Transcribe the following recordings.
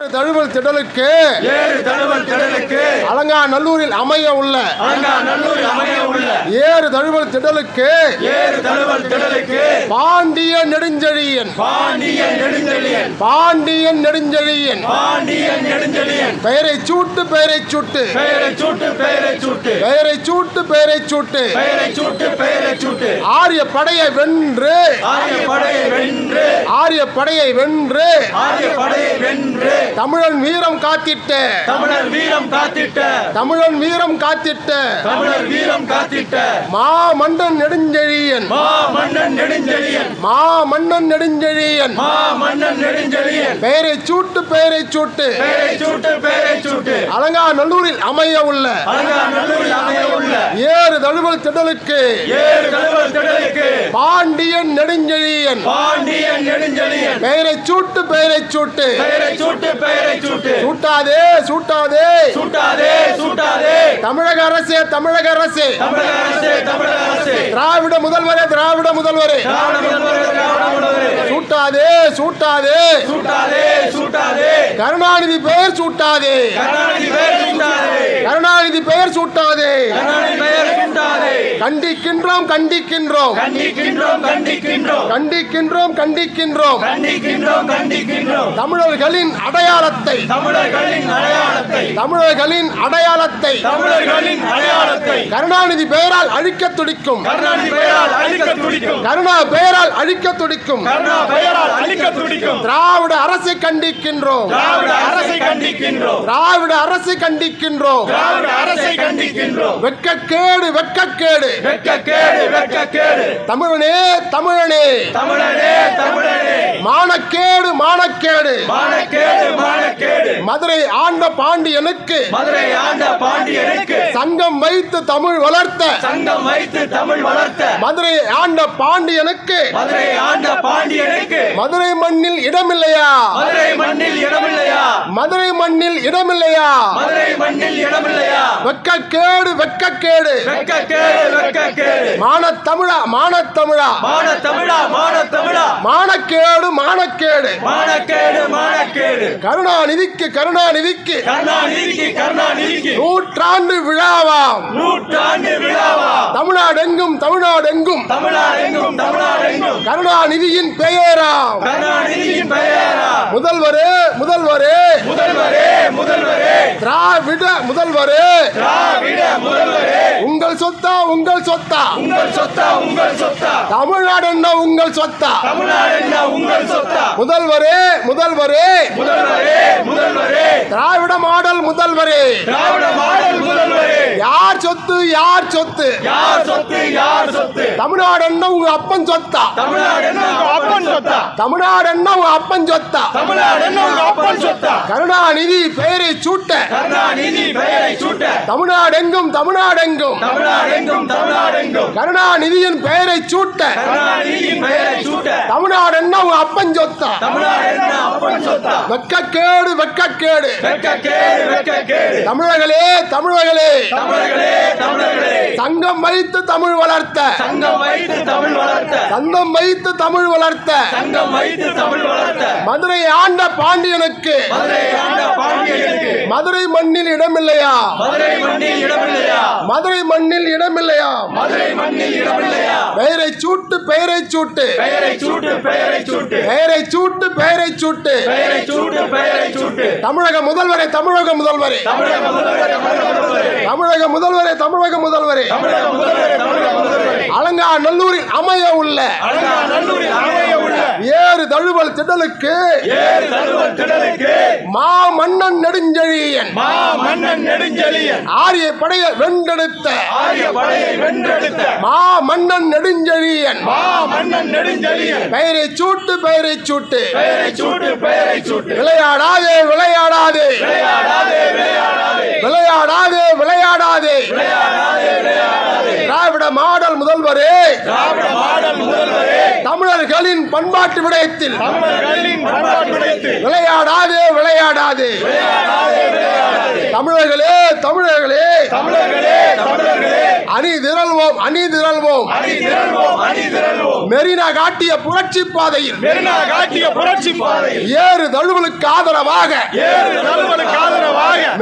தழுவல் திடலுக்கு அலங்கா நல்லூரில் அமைய உள்ள அலங்கா நல்லூரில் அமைய ஏறு தழுவல் திடலுக்கு. ஏறு தழுவல் திடலுக்கு. பாண்டிய நெடுஞ்செழியன். பாண்டியன் நெடுஞ்செழியன். பாண்டியன் நெடுஞ்செழியன். பாண்டியன் நெடுஞ்செழியன். பெயரை சூட்டு பெயரை சூட்டு. பெயரை சூட்டு பெயரை சூட்டு. பெயரை சூட்டு பெயரை சூட்டு. பெயரை சூட்டு பெயரை சூட்டு. ஆரிய படையை வென்று. ஆரிய படையை வென்று. ஆரிய படையை வென்று. ஆரிய படையை வென்று. தமிழன் வீரம் காத்திட்ட. தமிழர் வீரம் காத்திட்ட. தமிழன் வீரம் காத்திட்ட. தமிழர் வீரம் காத்திட்ட. மா மன்னன் நெடுஞ்செழியன். மா மன்னன் நெடுஞ்செழியன். மா மன்னன் நெடுஞ்செழியன். மா மன்னன் நெடுஞ்செழியன். பெயரை சூட்டு பெயரை சூட்டு. பெயரை சூட்டு பெயரை சூட்டு. அலங்காநல்லூரில் அமைய உள்ள. அலங்காநல்லூரில் அமைய உள்ள. ஏறு தழுவல் திடலுக்கு. ஏறு தழுவல் திடலுக்கு. பாண்டியன் நெடுஞ்செழியன். பாண்டியன் நெடுஞ்செழியன். பெயரை சூட்டு பெயரை சூட்டு. பெயரை சூட்டு பெயரை சூட்டு. சூட்டாதே சூட்டாதே. சூட்டாதே. தமிழக அரசே தமிழக அரசே. திராவிட முதல்வரே திராவிட முதல்வரே. சூட்டாதே சூட்டாதே. சூட்டாதே சூட்டாதே. கருணாநிதி பெயர் சூட்டாதே. கருணாநிதி பெயர் சூட்டாதே. கண்டிக்கின்றோம் கண்டிக்கின்றோம். கண்டிக்கின்றோம் கண்டிக்கின்றோம். தமிழர்களின் அடையாளத்தை. தமிழர்களின் அடையாளத்தை. கருணாநிதி பெயரால் அழிக்க துடிக்கும். கருணா பெயரால் அழிக்க துடிக்கும். திராவிட அரசை கண்டிக்கின்றோம். திராவிட அரசை கண்டிக்கின்றோம். திராவிட அரசை கண்டிக்கின்றோம். திராவிட அரசை கண்டிக்கின்றோம். வெட்கக்கேடு வெட்கக்கேடு. வெட்கக்கேடு வெட்கக்கேடு. தமிழனே தமிழனே. தமிழனே தமிழனே. மானக்கேடு மானக்கேடு. மானக்கேடு மானக்கேடு. மதுரை ஆண்ட பாண்டியனுக்கு மதுரை ஆண்ட பாண்டியனுக்கு சங்கம் வைத்து தமிழ் வளர்த்த சங்கம் வைத்து தமிழ் வளர்த்த மதுரை ஆண்ட பாண்டியனுக்கு மதுரை ஆண்ட பாண்டியனுக்கு மதுரை மண்ணில் இடமில்லையா? மதுரை மண்ணில் இடமில்லையா? மதுரை மண்ணில் இடமில்லையா? மதுரை மண்ணில் இடமில்லையா? வெக்கக்கேடு வெக்கக்கேடு. வெக்கக்கேடு வெக்கக்கேடு. மான தமிழா மான தமிழா மான தமிழா மான தமிழா மானக்கேடு மானக்கேடு. மானக்கேடு மானக்கேடு. கருணாநிதிக்கு கருணாநிதிக்கு. கருணாநிதிக்கு கருணாநிதிக்கு. நூற்றாண்டு விழாவாம். நூற்றாண்டு விழாவாம். தமிழ்நாடு எங்கும் தமிழ்நாடு எங்கும் கருணாநிதியின் பெயராம். கருணாநிதியின் பெயராம். முதல்வரே முதல்வர். முதல்வரே. முதல்வரே திராவிட முதல்வரே. திராவிட முதல்வரே. உங்கள் சொத்தா உங்கள் சொத்தா. உங்கள் சொத்தா உங்கள் சொத்தா. தமிழ்நாடு என்ன உங்கள் சொத்தா? தமிழ்நாடு என்ன உங்கள் சொத்தா? முதல்வரே முதல்வரே. முதல்வரே முதல்வரே. திராவிட மாடல் முதல்வரே. திராவிட மாடல் முதல்வரே. யார் சொத்து யார் சொத்து? யார் சொத்து யார் சொத்து? தமிழ்நாடு என்ன உங்க அப்பன் சொத்தா? தமிழ்நாடு என்ன உங்க அப்பன் சொத்தா? தமிழ்நாடு என்ன உங்க அப்பன் சொத்தா? தமிழ்நாடு என்ன உங்க அப்பன் கருணாநிதி பெயரை சூட்ட. கருணாநிதி பெயரை சூட்ட. தமிழ்நாடெங்கும் தமிழ்நாடெங்கும். தமிழ்நாடெங்கும் தமிழ்நாடெங்கும். கருணாநிதியின் பெயரை சூட்ட. கருணாநிதியின் பெயரை சூட்ட தமிழ்நாடு என்ன அப்பன் சொத்தா வெட்கக்கேடு வெட்கக்கேடு வெட்கக்கேடு வெட்கக்கேடு தமிழர்களே தமிழர்களே. தமிழர்களே தமிழர்களே. சங்கம் வைத்து தமிழ் வளர்த்த. சங்கம் வைத்து தமிழ் வளர்த்த. சங்கம் வைத்து தமிழ் வளர்த்த. சங்கம் வைத்து தமிழ் வளர்த்த. மதுரை ஆண்ட பாண்டியனுக்கு. மதுரை ஆண்ட பாண்டியனுக்கு. மதுரை மண்ணில் இடமில்லையா? மதுரை மண்ணில் இடமில்லையா? மதுரை மண்ணில் இடமில்லையா? மதுரை மண்ணில் இடமில்லையா? பெயரை சூட்டு பெயரை சூட்டு. பெயரை சூட்டு பெயரை சூட்டு. பெயரை சூட்டு பெயரை சூட்டு. பெயரை தமிழக முதல்வரே தமிழக முதல்வரே. தமிழக முதல்வரே தமிழக முதல்வரே. தமிழக முதல்வரே அலங்கா நல்லூர் அமைய உள்ள ஏறு தழுவல் திடலுக்கு. மா மன்னன் நெடுஞ்செழியன். மா மன்னன் நெடுஞ்செழியன். ஆரிய படையை வென்றெடுத்த. ஆரிய படையை வென்றெடுத்த. மா மன்னன் நெடுஞ்செழியன். மா மன்னன் நெடுஞ்செழியன். பெயரை சூட்டு பெயரை சூட்டு. பெயரை சூட்டு பெயரை சூட்டு. விளையாடாதே விளையாடாதே. விளையாடாதே விளையாடாதே. விளையாடாதே விளையாடாதே. மாடல் முதல்வரே. தமிழர்களின் பண்பாட்டு விடயத்தில். விளையாடாதே விளையாடாதே. தமிழர்களே தமிழர்களே. அணி திரள்வோம் அணி திரள்வோம் மெரினா காட்டிய புரட்சி பாதையில். மெரினா காட்டிய புரட்சி பாதையில். ஏறு தழுவலுக்கு ஆதரவாக. ஏறு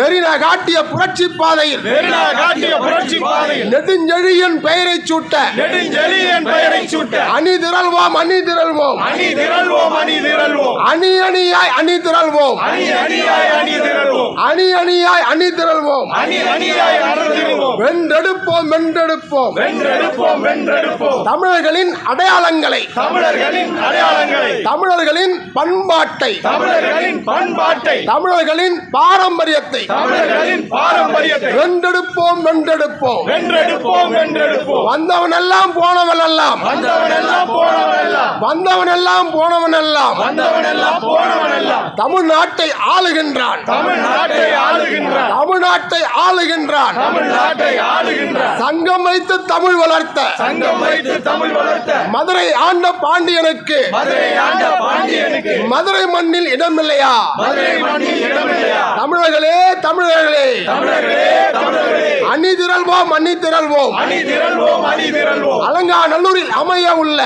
மெரினா காட்டிய புரட்சி பாதையில். மெரினா காட்டிய புரட்சி பாதையில். நெடுஞ்செழியன் பெயரை சூட்ட. நெடுஞ்செழியன் பெயரை சூட்ட. அணி திரள்வோம் அணி திரள்வோம் அணி திரள்வோம் அணி திரள்வோம் அணி அணியாய் அணி திரள்வோம் அணி அணியாய் அணி திரள்வோம் அணி அணியாய் அணி திரள்வோம் அணி அணியாய் அறந்திருவோம் வென்றெடுப்போம் வென்றெடுப்போம். வென்றெடுப்போம் வென்றெடுப்போம். தமிழர்களின் அடையாளங்களை. தமிழர்களின் அடையாளங்களை. தமிழர்களின் பண்பாட்டை. தமிழர்களின் பண்பாட்டை. தமிழர்களின் பாரம்பரியத்தை. தமிழர்களின் பாரம்பரியத்தை வென்றெடுப்போம் வென்றெடுப்போம் வென்றெடுப்போம் வென்றெடுப்போம் வந்தவன் எல்லாம் போனவன் எல்லாம் வந்தவன் எல்லாம் போனவன் எல்லாம் வந்தவன் எல்லாம் போனவன் எல்லாம் வந்தவன் எல்லாம் போனவன் எல்லாம் தமிழ்நாட்டை ஆளுகின்றான். தமிழ்நாட்டை ஆளுகின்றான். தமிழ்நாட்டை ஆளுகின்றான். தமிழ்நாட்டை ஆளுகின்றான். சங்கம் வைத்து தமிழ் வளர்த்த. சங்கம் வைத்து தமிழ் வளர்த்த. மதுரை ஆண்ட பாண்டியனுக்கு. மதுரை ஆண்ட பாண்டியனுக்கு. மதுரை மண்ணில் இடமில்லையா? மதுரை மண்ணில் இடமில்லையா? தமிழர்களே தமிழர்களே. தமிழர்களே தமிழர்களே. அணி திரள்வோம் அணி திரள்வோம் அணி திரள்வோம் அணி திரள்வோம் அலங்காநல்லூரில் அமைய உள்ள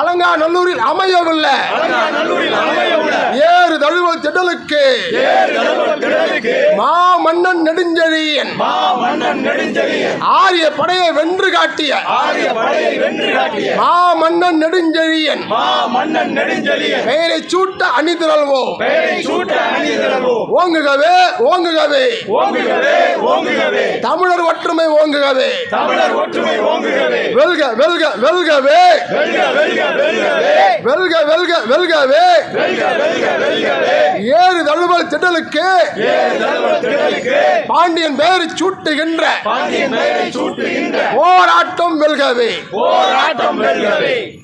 அலங்காநல்லூரில் அமைய உள்ள ஏறு தழுவல் திடலுக்கு. மா மன்னன் நெடுஞ்செழியன். ஆரிய படையை வென்று காட்டிய. ஆரிய படையை வென்று காட்டிய. மாமன்னன் நெடுஞ்செழியன். மா மன்னன் நெடுஞ்செழியன். பெயரை சூட்ட அணி திரள்வோம் பெயரை சூட்ட அணி திரள்வோம் ஓங்குகவே ஓங்குகவே. ஓங்குகவே ஓங்குகவே. தமிழர் ஒற்றுமை ஓங்குகவே. தமிழர் ஒற்றுமை வெல்க வெல்க வெல்கவே. வெல்க வெல்க வெல்கவே. வெல்க வெல்க வெல்கவே. வெல்க வெல்க வெல்கவே. ஏறு தழுவல் திடலுக்கு. பாண்டியன் பெயரை சூட்டுகின்ற. போராட்டம் வெல்கவே. போராட்டம் வெல்கவே.